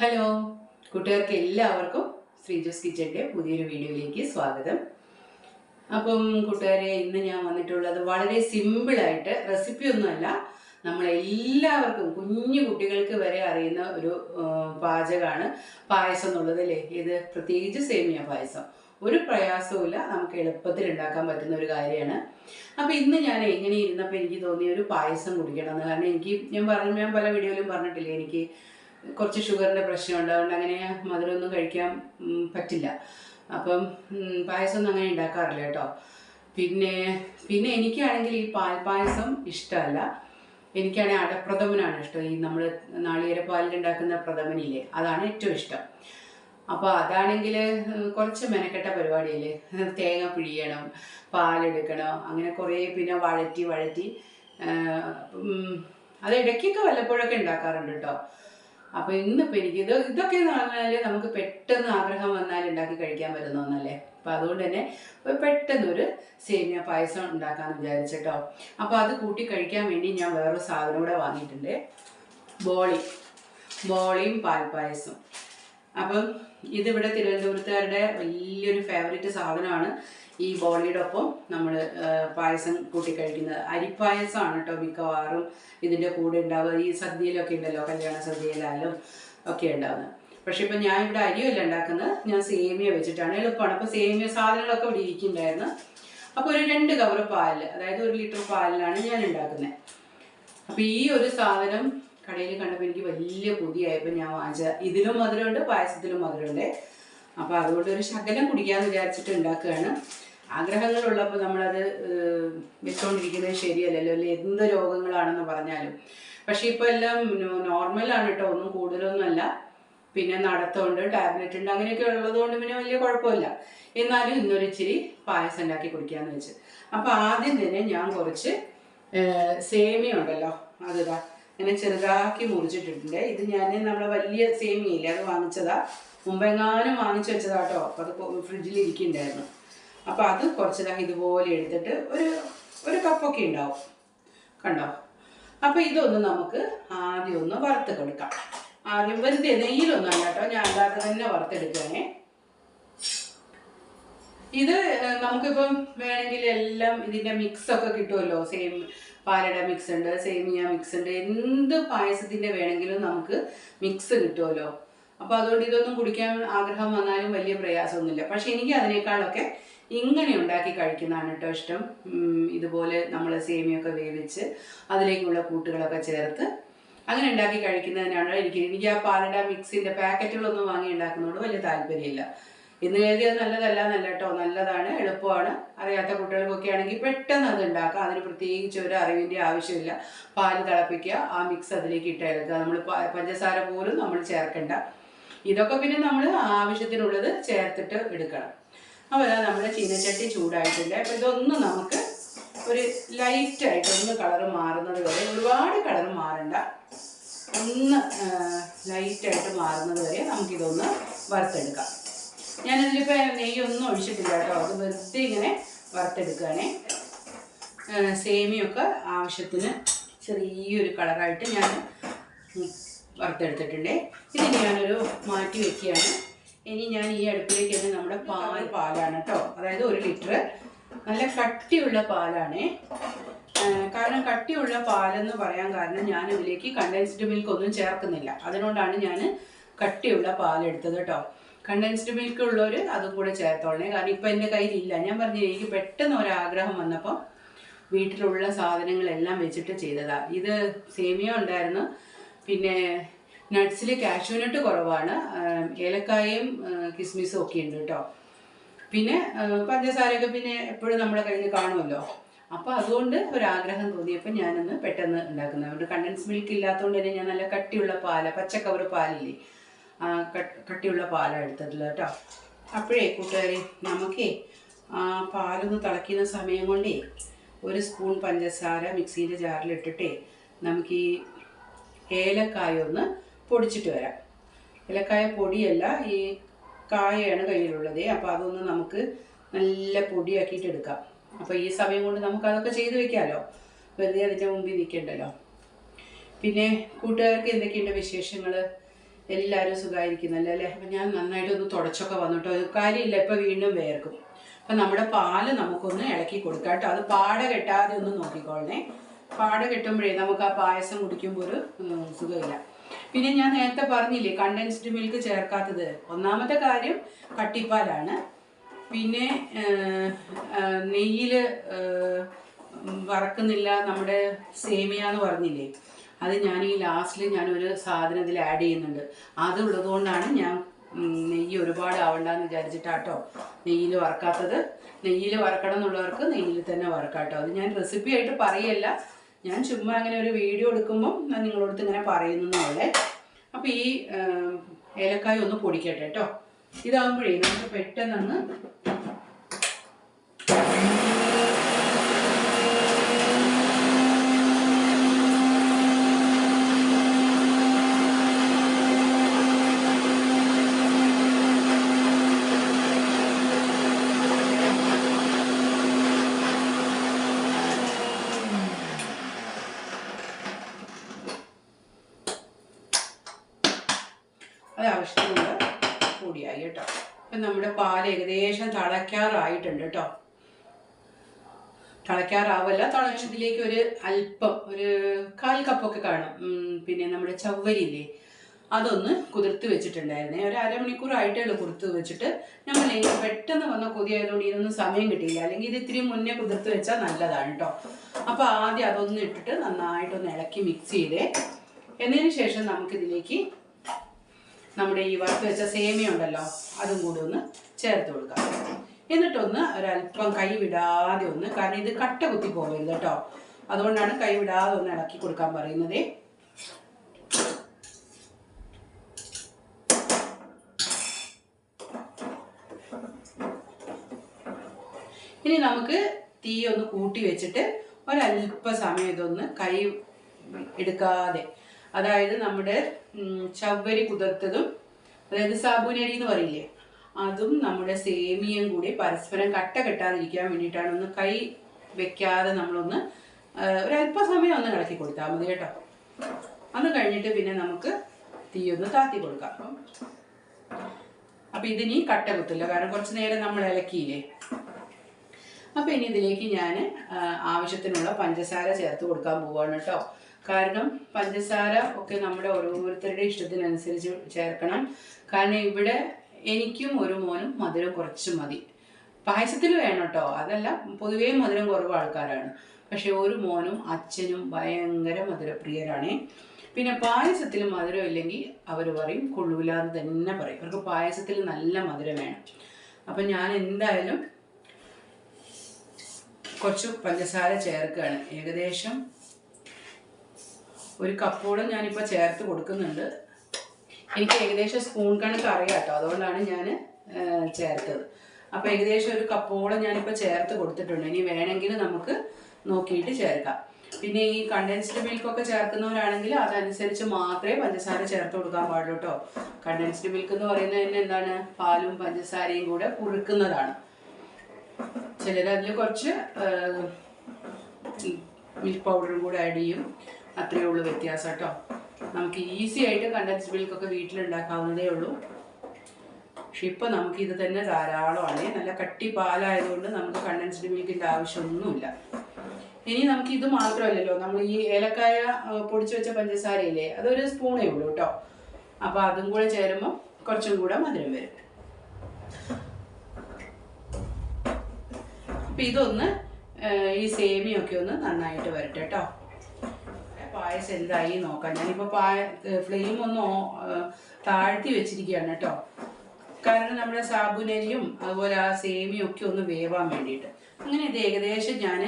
Hello കൂട്ടുകാർക്ക് എല്ലാവർക്കും ശ്രീജോസ് കിച്ചന്റെ പുതിയൊരു വീഡിയോയിലേക്ക് സ്വാഗതം. അപ്പം കൂട്ടുകാരെ ഇന്ന് ഞാൻ വന്നിട്ടുള്ളത് വളരെ സിമ്പിളായിട്ട് റെസിപ്പി ഒന്നുമല്ല നമ്മളെല്ലാവർക്കും കുഞ്ഞു കുട്ടികൾക്ക് വരെ അറിയുന്ന ഒരു പാചകമാണ് പായസം എന്നുള്ളത് അല്ലേ? ഇത് പ്രത്യേകിച്ച് സേമിയ പായസം. ഒരു പ്രയാസവുമില്ല നമുക്ക് എളുപ്പത്തിൽ ഉണ്ടാക്കാൻ പറ്റുന്ന ഒരു കാര്യമാണ്. അപ്പോൾ ഇന്ന് ഞാൻ എങ്ങനെ ഇരുന്നപ്പോൾ എനിക്ക് തോന്നിയ ഒരു പായസം കുടിക്കണം എന്ന്. കാരണം എനിക്ക് ഞാൻ പറഞ്ഞു ഞാൻ പല വീഡിയോയിലും പറഞ്ഞിട്ടില്ലേ എനിക്ക് കുറച്ച് ഷുഗറിന്റെ പ്രശ്നമുണ്ട്. അതുകൊണ്ട് അങ്ങനെ മധുരമൊന്നും കഴിക്കാൻ പറ്റില്ല. അപ്പം പായസമൊന്നും അങ്ങനെ ഉണ്ടാക്കാറില്ല കേട്ടോ. പിന്നെ പിന്നെ എനിക്കാണെങ്കിൽ ഈ പാൽപ്പായസം പായസം ഇഷ്ടമല്ല. എനിക്കാണെങ്കിൽ അടപ്രഥമനാണ് ഇഷ്ടം. ഈ നമ്മൾ നാളികേര പാലിൽ ഉണ്ടാക്കുന്ന പ്രഥമനില്ലേ അതാണ് ഏറ്റവും ഇഷ്ടം. അപ്പോൾ അതാണെങ്കിൽ കുറച്ച് മെനക്കെട്ട പരിപാടിയല്ലേ? തേങ്ങ പിഴിയണം പാലെടുക്കണം അങ്ങനെ കുറേ പിന്നെ വഴറ്റി വഴറ്റി അത് ഇടയ്ക്കൊക്കെ വല്ലപ്പോഴൊക്കെ ഉണ്ടാക്കാറുണ്ട് കേട്ടോ. അപ്പോൾ ഇന്നിപ്പോൾ എനിക്ക് ഇത് ഇതൊക്കെ എന്ന് പറഞ്ഞാൽ നമുക്ക് പെട്ടെന്ന് ആഗ്രഹം വന്നാൽ ഉണ്ടാക്കി കഴിക്കാൻ പറ്റുന്ന ഒന്നല്ലേ അപ്പോൾ അതുകൊണ്ട് തന്നെ പെട്ടെന്നൊരു സേമിയ പായസം ഉണ്ടാക്കാമെന്ന് വിചാരിച്ചിട്ടോ. അപ്പോൾ അത് കൂട്ടി കഴിക്കാൻ വേണ്ടി ഞാൻ വേറൊരു സാധനം കൂടെ വാങ്ങിയിട്ടുണ്ട്. ബോളി. ബോളിയും പാൽപ്പായസം. അപ്പം ഇതിവിടെ തിരുവനന്തപുരത്തുകാരുടെ വലിയൊരു ഫേവറേറ്റ് സാധനമാണ്. ഈ ബോളിയുടെ ഒപ്പം നമ്മൾ പായസം കൂട്ടി കഴിക്കുന്നത്. അരിപ്പായസമാണ് കേട്ടോ മിക്കവാറും ഇതിന്റെ കൂടെ ഉണ്ടാവുക. ഈ സദ്യയിലൊക്കെ ഉണ്ടല്ലോ കല്യാണ സദ്യയിലായാലും ഒക്കെ ഉണ്ടാവുന്നത് പക്ഷെ ഇപ്പം ഞാൻ ഇവിടെ അരിയല്ല ഉണ്ടാക്കുന്നത്. ഞാൻ സേമിയ വെച്ചിട്ടാണ്. എളുപ്പമാണ്. അപ്പോൾ സേമിയ സാധനങ്ങളൊക്കെ ഇവിടെ ഇരിക്കുന്നുണ്ടായിരുന്നു. അപ്പോൾ ഒരു രണ്ട് കവർ പാലിൽ അതായത് ഒരു ലിറ്റർ പാലിലാണ് ഞാൻ ഉണ്ടാക്കുന്നത്. അപ്പോൾ ഈ ഒരു സാധനം കടയിൽ കണ്ടപ്പോൾ എനിക്ക് വലിയ കൊതിയായപ്പോൾ ഞാൻ വാങ്ങിച്ച ഇതിലും മധുരമുണ്ട് പായസത്തിലും മധുരമുണ്ട്. അപ്പോൾ അതുകൊണ്ട് ഒരു ശകലം കുടിക്കാമെന്ന് വിചാരിച്ചിട്ട് ഉണ്ടാക്കുകയാണ്. ആഗ്രഹങ്ങളുള്ളപ്പോൾ നമ്മളത് ഏഹ്, വെച്ചുകൊണ്ടിരിക്കുന്നത് ശരിയല്ലല്ലോ. അല്ലെ എന്ത് രോഗങ്ങളാണെന്ന് പറഞ്ഞാലും. പക്ഷെ ഇപ്പോൾ എല്ലാം നോർമലാണ് കേട്ടോ ഒന്നും കൂടുതലൊന്നുമല്ല. പിന്നെ നടത്തമുണ്ട് ടാബ്ലറ്റ് ഉണ്ട് അങ്ങനെയൊക്കെ ഉള്ളതുകൊണ്ട് പിന്നെ വലിയ കുഴപ്പമില്ല. എന്നാലും ഇന്നൊരു ഇച്ചിരി പായസം ഉണ്ടാക്കി കുടിക്കാമെന്ന് വെച്ച്. അപ്പോൾ ആദ്യം തന്നെ ഞാൻ കുറച്ച് സേമി സേമിയ ഉണ്ടല്ലോ. അതിതാ ഇങ്ങനെ ചെറുതാക്കി മുറിച്ചിട്ടിട്ടുണ്ട്. ഇത് ഞാൻ നമ്മളെ വലിയ സേമിയയില്ലേ അത് വാങ്ങിച്ചതാ. മുമ്പെങ്ങാനും വാങ്ങിച്ചു വെച്ചതാട്ടോ അപ്പൊ അപ്പോൾ അത് ഫ്രിഡ്ജിൽ ഇരിക്കുന്നുണ്ടായിരുന്നു അപ്പോൾ അത് കുറച്ചതാ ഇതുപോലെ എടുത്തിട്ട് ഒരു ഒരു കപ്പൊക്കെ ഉണ്ടാവും. കണ്ടോ? അപ്പോൾ ഇതൊന്ന് നമുക്ക് ആദ്യം ഒന്ന് വറുത്ത് കൊടുക്കാം. ആദ്യം വെറുതെ നെയ്യിലൊന്നും അല്ല കേട്ടോ. ഞാൻ അല്ലാതെ തന്നെ വറുത്തെടുക്കുകയാണേ ഇത് നമുക്കിപ്പം വേണമെങ്കിൽ എല്ലാം ഇതിന്റെ മിക്സ് ഒക്കെ കിട്ടുമല്ലോ. സെയിം പാലട മിക്സ് ഉണ്ട് സേമിയ മിക്സ് ഉണ്ട്. എന്ത് പായസത്തിന്റെ വേണമെങ്കിലും നമുക്ക് മിക്സ് കിട്ടുമല്ലോ. അപ്പോൾ അതുകൊണ്ട് ഇതൊന്നും കുടിക്കാൻ ആഗ്രഹം വന്നാലും വലിയ പ്രയാസമൊന്നുമില്ല. പക്ഷെ എനിക്ക് അതിനേക്കാളൊക്കെ ഇങ്ങനെ ഉണ്ടാക്കി കഴിക്കുന്നതാണ് കേട്ടോ ഇഷ്ടം. ഇതുപോലെ നമ്മൾ സേമിയൊക്കെ വേവിച്ച് അതിലേക്കുള്ള കൂട്ടുകളൊക്കെ ചേർത്ത് അങ്ങനെ ഉണ്ടാക്കി കഴിക്കുന്നതിനാണ് എനിക്ക് എനിക്ക് ആ പാലട മിക്സിന്റെ പാക്കറ്റുകളൊന്നും വാങ്ങി ഉണ്ടാക്കുന്നതുകൊണ്ട് വലിയ താല്പര്യമില്ല. ഇന്ന് കരുതി അത് നല്ലതല്ല നല്ല കേട്ടോ. നല്ലതാണ് എളുപ്പമാണ്. അറിയാത്ത കുട്ടികൾക്കൊക്കെ ആണെങ്കിൽ പെട്ടെന്ന് അത് ഉണ്ടാക്കാം. അതിന് പ്രത്യേകിച്ച് ഒരു അറിവിന്റെ ആവശ്യമില്ല. പാൽ തിളപ്പിക്കുക ആ മിക്സ് അതിലേക്ക് ഇട്ടേക്കുക നമ്മൾ പഞ്ചസാര പോലും നമ്മൾ ചേർക്കണ്ട. ഇതൊക്കെ പിന്നെ നമ്മൾ ആവശ്യത്തിനുള്ളത് ചേർത്തിട്ട് എടുക്കണം. അപ്പോൾ നമ്മുടെ ചീനച്ചട്ടി ചൂടായിട്ടില്ല അപ്പോൾ ഇതൊന്നും നമുക്ക് ഒരു ലൈറ്റായിട്ട് ഒന്ന് കളർ മാറുന്നത് വരെ ഒരുപാട് കളർ മാറണ്ട. ഒന്ന് ലൈറ്റായിട്ട് മാറുന്നത് വരെ നമുക്കിതൊന്ന് വറുത്തെടുക്കാം. ഞാനിതിലിപ്പോൾ നെയ്യൊന്നും ഒഴിച്ചിട്ടില്ല കേട്ടോ. അത് വെറുതെ ഇങ്ങനെ വറുത്തെടുക്കുകയാണേ. സേമിയൊക്കെ ആവശ്യത്തിന് ചെറിയൊരു കളറായിട്ട് ഞാൻ വറുത്തെടുത്തിട്ടുണ്ടേ. ഇത് ഞാനൊരു മാറ്റി വെക്കുകയാണ്. ഇനി ഞാൻ ഈ അടുപ്പിലേക്ക് തന്നെ നമ്മുടെ പാൽ പാലാണ് കേട്ടോ. അതായത് ഒരു ലിറ്റർ നല്ല കട്ടിയുള്ള പാലാണേ. കാരണം കട്ടിയുള്ള പാലെന്ന് പറയാൻ കാരണം ഞാൻ ഇതിലേക്ക് കണ്ടൻസ്ഡ് മിൽക്ക് ഒന്നും ചേർക്കുന്നില്ല. അതുകൊണ്ടാണ് ഞാൻ കട്ടിയുള്ള പാൽ എടുത്തത് കേട്ടോ. കണ്ടൻസ്ഡ് മിൽക്ക് ഉള്ളവർ അതും കൂടെ ചേർത്തോളണേ. കാരണം ഇപ്പം എന്റെ കയ്യിലില്ല. ഞാൻ പറഞ്ഞു എനിക്ക് പെട്ടെന്ന് ഒരാഗ്രഹം വന്നപ്പോൾ വീട്ടിലുള്ള സാധനങ്ങളെല്ലാം വെച്ചിട്ട് ചെയ്തതാണ് ഇത് സേമിയ ഉണ്ടായിരുന്നു. പിന്നെ നട്ട്സിൽ കാഷ്യൂനട്ട് കുറവാണ്. ഏലക്കായും കിസ്മിസും ഒക്കെ ഉണ്ട് കേട്ടോ പിന്നെ പഞ്ചസാരയൊക്കെ പിന്നെ എപ്പോഴും നമ്മുടെ കയ്യിൽ കാണുമല്ലോ. അപ്പോൾ അതുകൊണ്ട് ഒരാഗ്രഹം തോന്നിയപ്പോൾ ഞാനൊന്ന് പെട്ടെന്ന് ഉണ്ടാക്കുന്നത്. അതുകൊണ്ട് കണ്ടൻസ് മിൽക്ക് ഇല്ലാത്തതുകൊണ്ട് തന്നെ ഞാൻ നല്ല കട്ടിയുള്ള പാല പച്ചക്കവർ പാലില്ലേ? കട്ടിയുള്ള പാലാണ് എടുത്തിട്ടുള്ളത് കേട്ടോ അപ്പോഴേ കൂട്ടുകാരെ നമുക്കേ ആ പാലൊന്ന് തിളയ്ക്കുന്ന സമയം കൊണ്ടേ ഒരു സ്പൂൺ പഞ്ചസാര മിക്സിയുടെ ജാറിലിട്ടിട്ടേ നമുക്ക് ഈ ഏലക്കായ ഒന്ന് പൊടിച്ചിട്ട് വരാം. ഏലക്കായ പൊടിയല്ല ഈ കായയാണ് കയ്യിലുള്ളത്. അപ്പോൾ അതൊന്ന് നമുക്ക് നല്ല പൊടിയാക്കിയിട്ട് എടുക്കാം. അപ്പോൾ ഈ സമയം കൊണ്ട് നമുക്ക് അതൊക്കെ ചെയ്ത് വെക്കാമല്ലോ വെറുതെ അതിന്റെ മുമ്പിൽ നിൽക്കണ്ടല്ലോ. പിന്നെ കൂട്ടുകാർക്ക് എന്തൊക്കെയുണ്ട് വിശേഷങ്ങൾ എല്ലാവരും സുഖമായിരിക്കുന്നല്ലോ അല്ലേ? അപ്പം ഞാൻ നന്നായിട്ടൊന്ന് തുടച്ചൊക്കെ വന്നിട്ടോ. കാര്യമില്ല ഇപ്പം വീണ്ടും വേർക്കും. അപ്പം നമ്മുടെ പാൽ നമുക്കൊന്ന് ഇളക്കി കൊടുക്കാം കേട്ടോ. അത് പാട കെട്ടാതെ ഒന്ന് നോക്കിക്കോളണേ. പാട കെട്ടുമ്പോഴേ നമുക്ക് ആ പായസം കുടിക്കുമ്പോൾ ഒരു സുഖമില്ല. പിന്നെ ഞാൻ നേരത്തെ പറഞ്ഞില്ലേ കണ്ടൻസ്ഡ് മിൽക്ക് ചേർക്കാത്തത്. ഒന്നാമത്തെ കാര്യം കട്ടിപ്പാലാണ്. പിന്നെ നെയ്യിൽ വറക്കുന്നില്ല നമ്മുടെ സേമിയ എന്ന് പറഞ്ഞില്ലേ. അത് ഞാൻ ഈ ലാസ്റ്റിൽ ഞാനൊരു സാധനം ഇതിൽ ആഡ് ചെയ്യുന്നുണ്ട്. അതുള്ളത് ഉള്ളതുകൊണ്ടാണ് ഞാൻ നെയ്യ് ഒരുപാട് ആവണ്ടെന്ന് വിചാരിച്ചിട്ടാട്ടോ നെയ്യിൽ വറക്കാത്തത്. നെയ്യിൽ വറക്കണം എന്നുള്ളവർക്ക് നെയ്യിൽ തന്നെ വറക്കാട്ടോ. അത് ഞാൻ റെസിപ്പി ആയിട്ട് പറയല്ല. ഞാൻ ചുമ്മാ അങ്ങനെ ഒരു വീഡിയോ എടുക്കുമ്പോൾ ഞാൻ നിങ്ങളോടത്ത് ഇങ്ങനെ പറയുന്നതുപോലെ അപ്പോൾ ഈ ഏലക്കായ ഒന്ന് പൊടിക്കട്ടെ കേട്ടോ ഇതാകുമ്പോഴേ നമുക്ക് പെട്ടെന്നങ്ങ് അത് ആവശ്യത്തിനുള്ള പൊടിയായി കേട്ടോ അപ്പം നമ്മുടെ പാൽ ഏകദേശം തിളയ്ക്കാറായിട്ടുണ്ട് കേട്ടോ. തിളയ്ക്കാറാവല്ല തിളച്ചതിലേക്ക് ഒരു അല്പം ഒരു കാൽ കപ്പൊക്കെ കാണും. പിന്നെ നമ്മുടെ ചവ്വരിയില്ലേ അതൊന്ന് കുതിർത്ത് വെച്ചിട്ടുണ്ടായിരുന്നേ. ഒരു അരമണിക്കൂർ ആയിട്ടേ കുതിർത്ത് വെച്ചിട്ട്. നമ്മൾ പെട്ടെന്ന് വന്ന കൊതി ആയതുകൊണ്ട് ഇതിനൊന്നും സമയം കിട്ടിയില്ല. അല്ലെങ്കിൽ ഇത് ഇത്തിരി മുന്നേ കുതിർത്ത് വെച്ചാൽ നല്ലതാണ് കേട്ടോ. അപ്പോൾ ആദ്യം അതൊന്ന് ഇട്ടിട്ട് നന്നായിട്ടൊന്ന് ഇളക്കി മിക്സ് ചെയ്തേ. എന്നതിന് ശേഷം നമുക്കിതിലേക്ക് നമ്മുടെ ഈ വറുത്ത് വെച്ച സേമിയ ഉണ്ടല്ലോ അതും കൂടി ഒന്ന് ചേർത്ത് കൊടുക്കാം. എന്നിട്ടൊന്ന് ഒരല്പം കൈ വിടാതെ ഒന്ന് കാരണം ഇത് കട്ട കുത്തി പോകരുത് കേട്ടോ. അതുകൊണ്ടാണ് കൈ വിടാതെ ഒന്ന് ഇളക്കി കൊടുക്കാൻ പറയുന്നത്. ഇനി നമുക്ക് തീ ഒന്ന് കൂട്ടി വെച്ചിട്ട് ഒരല്പ സമയം ഇതൊന്ന് കൈ എടുക്കാതെ. അതായത് നമ്മുടെ ചവ്വരി കുതിർത്തതും അതായത് സാബുനരി എന്ന് പറയില്ലേ? അതും നമ്മുടെ സേമിയയും കൂടി പരസ്പരം കട്ട കെട്ടാതിരിക്കാൻ വേണ്ടിയിട്ടാണ് ഒന്ന് കൈ വെക്കാതെ നമ്മളൊന്ന് ഒരല്പസമയം ഒന്ന് ഇളക്കി കൊടുത്താൽ മതി കേട്ടോ. അന്ന് കഴിഞ്ഞിട്ട് പിന്നെ നമുക്ക് തീ ഒന്ന് താത്തി കൊടുക്കാം. അപ്പം അപ്പം ഇതിനി കട്ട കുത്തില്ല കാരണം കുറച്ച് നേരം നമ്മൾ ഇളക്കിയില്ലേ? അപ്പോൾ ഇനി ഇതിലേക്ക് ഞാൻ ആവശ്യത്തിനുള്ള പഞ്ചസാര ചേർത്ത് കൊടുക്കാൻ പോവാണ് കേട്ടോ. കാരണം പഞ്ചസാര ഒക്കെ നമ്മുടെ ഓരോരുത്തരുടെ ഇഷ്ടത്തിനനുസരിച്ച് ചേർക്കണം. കാരണം ഇവിടെ എനിക്കും ഒരു മോനും മധുരം കുറച്ച് മതി. പായസത്തിൽ വേണം കേട്ടോ അതല്ല പൊതുവേ മധുരം കുറവ് ആൾക്കാരാണ്. പക്ഷെ ഒരു മോനും അച്ഛനും ഭയങ്കര മധുരപ്രിയരാണേ. പിന്നെ പായസത്തിൽ മധുരം ഇല്ലെങ്കിൽ അവർ പറയും കൊള്ളൂല എന്ന് തന്നെ പറയും. അവർക്ക് പായസത്തിൽ നല്ല മധുരം വേണം. അപ്പം ഞാൻ എന്തായാലും കുറച്ച് പഞ്ചസാര ചേർക്കുകയാണ് ഏകദേശം ഒരു കപ്പോളം ഞാനിപ്പോൾ ചേർത്ത് കൊടുക്കുന്നുണ്ട്. എനിക്ക് ഏകദേശം സ്പൂൺ കണക്ക് അറിയാം കേട്ടോ അതുകൊണ്ടാണ് ഞാൻ ചേർത്തത്. അപ്പോൾ ഏകദേശം ഒരു കപ്പോളം ഞാനിപ്പോൾ ചേർത്ത് കൊടുത്തിട്ടുണ്ട്. ഇനി വേണമെങ്കിൽ നമുക്ക് നോക്കിയിട്ട് ചേർക്കാം. പിന്നെ ഈ കണ്ടൻസ്ഡ് മിൽക്കൊക്കെ ചേർക്കുന്നവരാണെങ്കിൽ അതനുസരിച്ച് മാത്രമേ പഞ്ചസാര ചേർത്ത് കൊടുക്കാൻ പാടുള്ളൂ കേട്ടോ കണ്ടൻസ്ഡ് മിൽക്ക് എന്ന് പറയുന്നത് തന്നെ എന്താണ്? പാലും പഞ്ചസാരയും കൂടെ കുറുക്കുന്നതാണ്. ചിലരതിൽ കുറച്ച് മിൽക്ക് പൗഡറും കൂടെ ആഡ് ചെയ്യും. അത്രയേ ഉള്ളൂ വ്യത്യാസം കേട്ടോ നമുക്ക് ഈസി ആയിട്ട് കണ്ടൻസ് മിൽക്കൊക്കെ വീട്ടിലുണ്ടാക്കാവുന്നതേ ഉള്ളൂ. പക്ഷെ ഇപ്പം നമുക്ക് ഇത് തന്നെ ധാരാളമാണ്. നല്ല കട്ടി പാലായതുകൊണ്ട് നമുക്ക് കണ്ടൻസ്ഡ് മിൽക്കിന്റെ ആവശ്യമൊന്നുമില്ല. ഇനി നമുക്ക് ഇത് മാത്രമല്ലല്ലോ നമ്മൾ ഈ ഏലക്കായ പൊടിച്ചു വെച്ച പഞ്ചസാരയില്ലേ അതൊരു സ്പൂണേ ഉള്ളൂ കേട്ടോ. അപ്പോൾ അതും കൂടെ ചേരുമ്പോൾ കുറച്ചും കൂടെ മധുരം വരും. അപ്പം ഇതൊന്ന് ഈ സേമിയൊക്കെ ഒന്ന് നന്നായിട്ട് വരട്ടെ കേട്ടോ. പായസം എന്തായി നോക്കാം. ഞാനിപ്പോൾ പായ ഫ്ലെയിം ഒന്ന് താഴ്ത്തി വെച്ചിരിക്കുകയാണ് കേട്ടോ. കാരണം നമ്മുടെ സാബുനരിയും അതുപോലെ ആ സേമിയും ഒക്കെ ഒന്ന് വേവാൻ വേണ്ടിയിട്ട്. അങ്ങനെ ഇത് ഏകദേശം ഞാൻ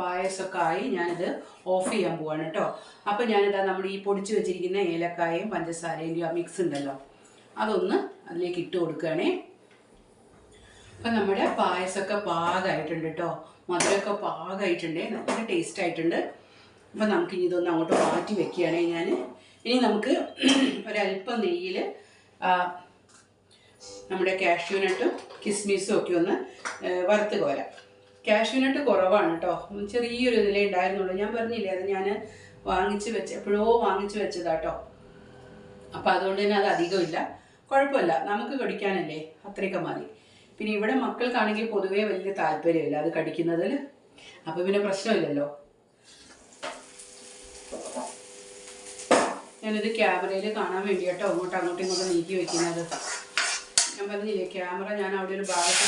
പായസമൊക്കെ ആയി ഞാനിത് ഓഫ് ചെയ്യാൻ പോവാണ് കേട്ടോ. അപ്പം ഞാനിതാ നമ്മുടെ ഈ പൊടിച്ച് വെച്ചിരിക്കുന്ന ഏലക്കായയും പഞ്ചസാരയും ആ മിക്സ് ഉണ്ടല്ലോ. അതൊന്ന് അതിലേക്ക് ഇട്ട് കൊടുക്കുകയാണേ. അപ്പം നമ്മുടെ പായസമൊക്കെ പാകമായിട്ടുണ്ട് കേട്ടോ. മധുരമൊക്കെ പാകമായിട്ടുണ്ട്. നല്ല ടേസ്റ്റ് ആയിട്ടുണ്ട്. അപ്പം നമുക്ക് ഇനി ഇതൊന്ന് അങ്ങോട്ട് മാറ്റി വെക്കുകയാണെങ്കിൽ ഞാൻ. ഇനി നമുക്ക് ഒരല്പം നെയ്യിൽ നമ്മുടെ കാഷ്യൂനട്ടും കിസ്മിസും ഒക്കെ ഒന്ന് വറുത്ത് കോരാം. കാഷ്യൂനട്ട് കുറവാണ് കേട്ടോ. ചെറിയൊരു ഇതിലേ ഉണ്ടായിരുന്നുള്ളൂ. ഞാൻ പറഞ്ഞില്ലേ അത് ഞാൻ വാങ്ങിച്ച് വെച്ച് എപ്പോഴോ വാങ്ങിച്ച് വെച്ചതാട്ടോ അപ്പം അതുകൊണ്ട് തന്നെ അത് അധികമില്ല കുഴപ്പമില്ല. നമുക്ക് കടിക്കാനല്ലേ? അത്രയൊക്കെ മതി. പിന്നെ ഇവിടെ മക്കൾക്കാണെങ്കിൽ പൊതുവേ വലിയ താല്പര്യമില്ല അത് കടിക്കുന്നതിൽ അപ്പം പിന്നെ പ്രശ്നമില്ലല്ലോ. ഞാനിത് ക്യാമറയിൽ കാണാൻ വേണ്ടി കേട്ടോ അങ്ങോട്ടും അങ്ങോട്ടും ഇങ്ങോട്ടും നീക്കി വെക്കുന്നത്. ഞാൻ പറഞ്ഞില്ലേ ക്യാമറ ഞാൻ അവിടെ ഒരു ഭാഗത്ത്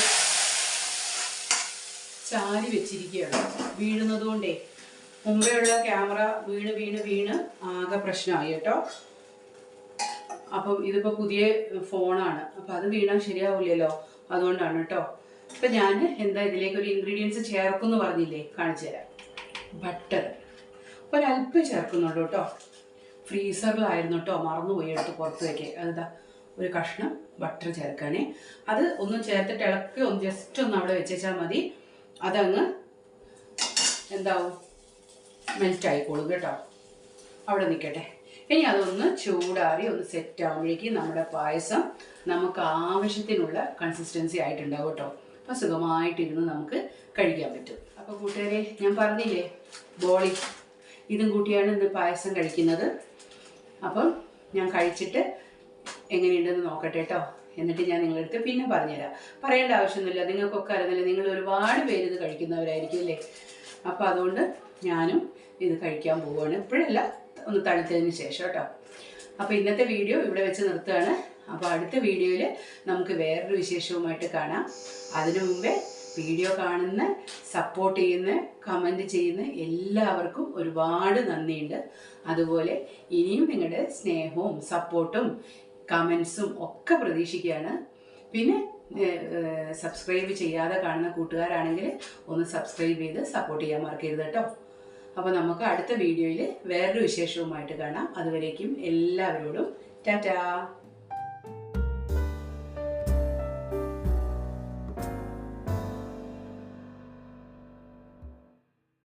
ചാരി വെച്ചിരിക്കുകയാണ്. വീഴുന്നത് കൊണ്ടേ മുമ്പെയുള്ള ക്യാമറ വീണ് വീണ് വീണ് ആകെ പ്രശ്നമായി കേട്ടോ. അപ്പം ഇതിപ്പോൾ പുതിയ ഫോണാണ്. അപ്പം അത് വീണാൽ ശരിയാവില്ലല്ലോ അതുകൊണ്ടാണ് കേട്ടോ. ഇപ്പം ഞാൻ എന്താ ഇതിലേക്ക് ഒരു ഇൻഗ്രീഡിയൻസ് ചേർക്കുമെന്ന് പറഞ്ഞില്ലേ കാണിച്ചു തരാം. ബട്ടർ ഒരല്പം ചേർക്കുന്നുള്ളൂ കേട്ടോ. ഫ്രീസറിലായിരുന്നു കേട്ടോ മറന്നുപോയി എടുത്ത് പുറത്ത് വയ്ക്കുക അതെന്താ? ഒരു കഷ്ണം ബട്ടർ ചേർക്കാനേ. അത് ഒന്ന് ചേർത്തിട്ട് ഇളക്കി ഒന്ന് ജസ്റ്റ് ഒന്ന് അവിടെ വെച്ചാൽ മതി. അതങ്ങ് എന്താവും? മെൽറ്റ് ആയിക്കോളും കേട്ടോ. അവിടെ നിൽക്കട്ടെ ഇനി അതൊന്ന് ചൂടാറി ഒന്ന് സെറ്റ് ആകുമ്പോഴേക്കും നമ്മുടെ പായസം നമുക്ക് ആവശ്യത്തിനുള്ള കൺസിസ്റ്റൻസി ആയിട്ടുണ്ടാവും കേട്ടോ. അപ്പം സുഖമായിട്ടിരുന്ന് നമുക്ക് കഴിക്കാൻ പറ്റും. അപ്പോൾ കൂട്ടുകാരെ ഞാൻ പറഞ്ഞില്ലേ ബോളി ഇതും കൂട്ടിയാണ് ഇന്ന് പായസം കഴിക്കുന്നത്. അപ്പം ഞാൻ കഴിച്ചിട്ട് എങ്ങനെയുണ്ടെന്ന് നോക്കട്ടെ കേട്ടോ എന്നിട്ട് ഞാൻ നിങ്ങളെടുത്ത് പിന്നെ പറഞ്ഞുതരാം. പറയേണ്ട ആവശ്യമൊന്നുമില്ല. നിങ്ങൾക്കൊക്കെ അറിയുന്നില്ല നിങ്ങൾ ഒരുപാട് പേര് ഇത് കഴിക്കുന്നവരായിരിക്കും അല്ലേ? അപ്പോൾ അതുകൊണ്ട് ഞാനും ഇത് കഴിക്കാൻ പോവുകയാണ്. ഇപ്പോഴല്ല ഒന്ന് തണുത്തതിന് ശേഷം കേട്ടോ അപ്പോൾ ഇന്നത്തെ വീഡിയോ ഇവിടെ വെച്ച് നിർത്തുകയാണ്. അപ്പോൾ അടുത്ത വീഡിയോയിൽ നമുക്ക് വേറൊരു വിശേഷവുമായിട്ട് കാണാം. അതിനു മുമ്പേ വീഡിയോ കാണുന്ന സപ്പോർട്ട് ചെയ്യുന്ന കമന്റ് ചെയ്യുന്ന എല്ലാവർക്കും ഒരുപാട് നന്ദിയുണ്ട്. അതുപോലെ ഇനിയും നിങ്ങളുടെ സ്നേഹവും സപ്പോർട്ടും കമൻസും ഒക്കെ പ്രതീക്ഷിക്കുകയാണ്. പിന്നെ സബ്സ്ക്രൈബ് ചെയ്യാതെ കാണുന്ന കൂട്ടുകാരാണെങ്കിൽ ഒന്ന് സബ്സ്ക്രൈബ് ചെയ്ത് സപ്പോർട്ട് ചെയ്യാൻ മറക്കരുത് കേട്ടോ. അപ്പോൾ നമുക്ക് അടുത്ത വീഡിയോയിൽ വേറൊരു വിശേഷവുമായിട്ട് കാണാം. അതുവരേക്കും എല്ലാവരോടും ടാറ്റാ.